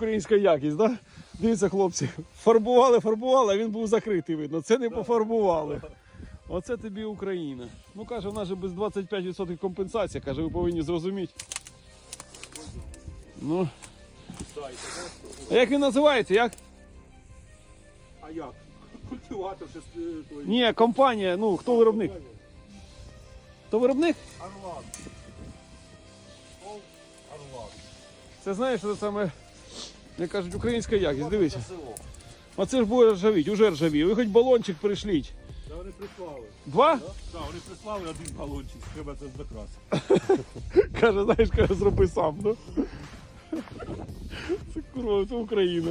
Українська якість, да? Дивіться, хлопці, фарбували, фарбували, а він був закритий, видно. Це не пофарбували. Оце тобі Україна. Ну каже, в нас же без 25% компенсація, каже, ви повинні зрозуміти. Ну. А як він називається? Як? А як? Культиватор ще з- Ні, компанія, ну хто виробник? Хто виробник? Орлан. Орлан. Це знаєш, що це саме, як кажуть, українська якість. Дивися. село. Оце ж буде ржавіть, уже ржавіє. Ви хоч балончик пришліть. Да, вони прислали. Два? Да? Да, вони прислали один балончик, треба це закрасити. Каже, знаєш, каже, зроби сам. Ну. Це курва, це Україна.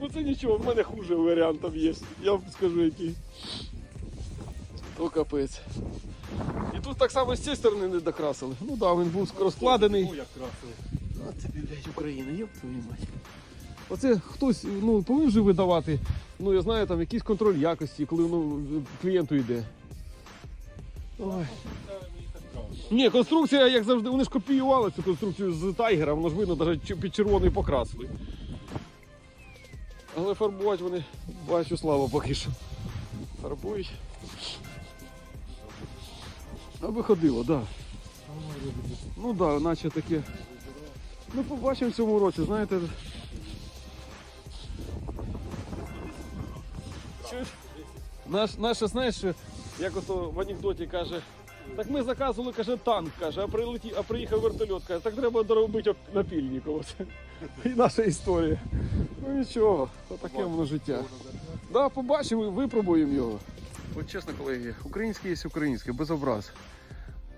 Ну це нічого, в мене хуже варіант там є. Я вам скажу який. То капець. І тут так само з цієї сторони не докрасили. Ну так, да, він був розкладений. О, як. А тобі, блядь, Україна, йоп твою мать. Оце хтось ну, повинен же видавати, ну я знаю, там якийсь контроль якості, коли ну, клієнту йде. Ой. Ні, конструкція, як завжди, вони ж копіювали цю конструкцію з тайгера, воно ж видно, навіть під червоний покрасили. Але фарбувати вони бачу слава поки що. Фарбують. Аби ходило, так. Да. Ну так, да, наче таке. Ну, побачимо в цьому році, знаєте. Наш, наше, знаєш, як ото в анекдоті каже, так ми заказували, каже, танк, каже, а, прилеті, а приїхав вертольот, каже, так треба доробити ок- напільник. Оце. І наша історія. Ну нічого, таке воно життя. Да, побачимо, випробуємо його. От чесно, колеги, українське є українське, без образ.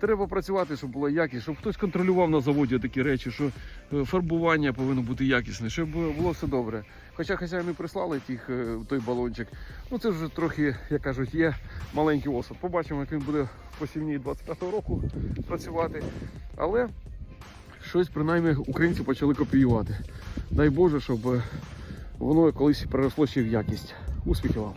Треба працювати, щоб було якість, щоб хтось контролював на заводі такі речі, що е, фарбування повинно бути якісне, щоб е, було все добре. Хоча хазяїни прислали тих, е, той балончик, ну це вже трохи, як кажуть, є маленький осад. Побачимо, як він буде по сівні 25-го року працювати. Але щось принаймні українці почали копіювати. Дай Боже, щоб воно колись переросло ще в якість. Успіхів вам!